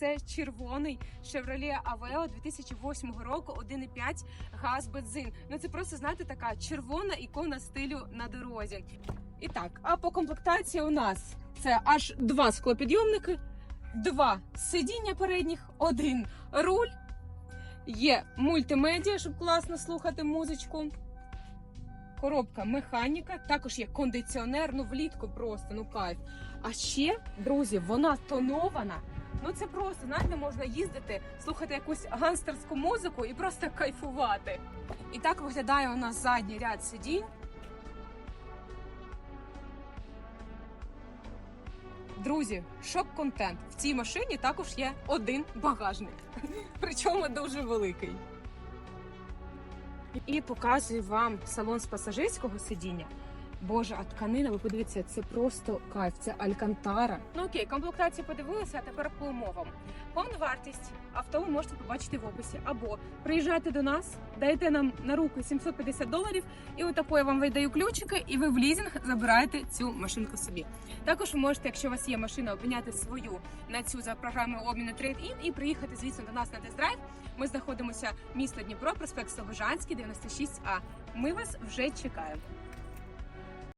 Це червоний Chevrolet Aveo 2008 року, 1,5 газ бензин. Ну це просто знаєте така червона ікона стилю на дорозі. І так, а по комплектації у нас це аж два склопідйомники, два сидіння передніх, один руль. Є мультимедіа, щоб класно слухати музичку. Коробка механіка, також є кондиціонер, ну влітку просто, ну кайф. А ще, друзі, вона тонована. Ну це просто, знаєте, можна їздити, слухати якусь гангстерську музику і просто кайфувати. І так виглядає у нас задній ряд сидінь. Друзі, шок-контент. В цій машині також є один багажник, причому дуже великий. І показую вам салон з пасажирського сидіння. Боже, а тканина, ви подивіться, це просто кайф, це алькантара. Ну окей, комплектацію подивилися, а тепер по умовам. Повна вартість авто ви можете побачити в описі. Або приїжджайте до нас, дайте нам на руки 750 доларів, і отако я вам видаю ключики, і ви в лізинг забираєте цю машинку собі. Також ви можете, якщо у вас є машина, обміняти свою на цю за програмою обміну Trade-in і приїхати, звісно, до нас на тест-драйв. Ми знаходимося місто Дніпро, проспект Слобожанський, 96А. Ми вас вже чекаємо.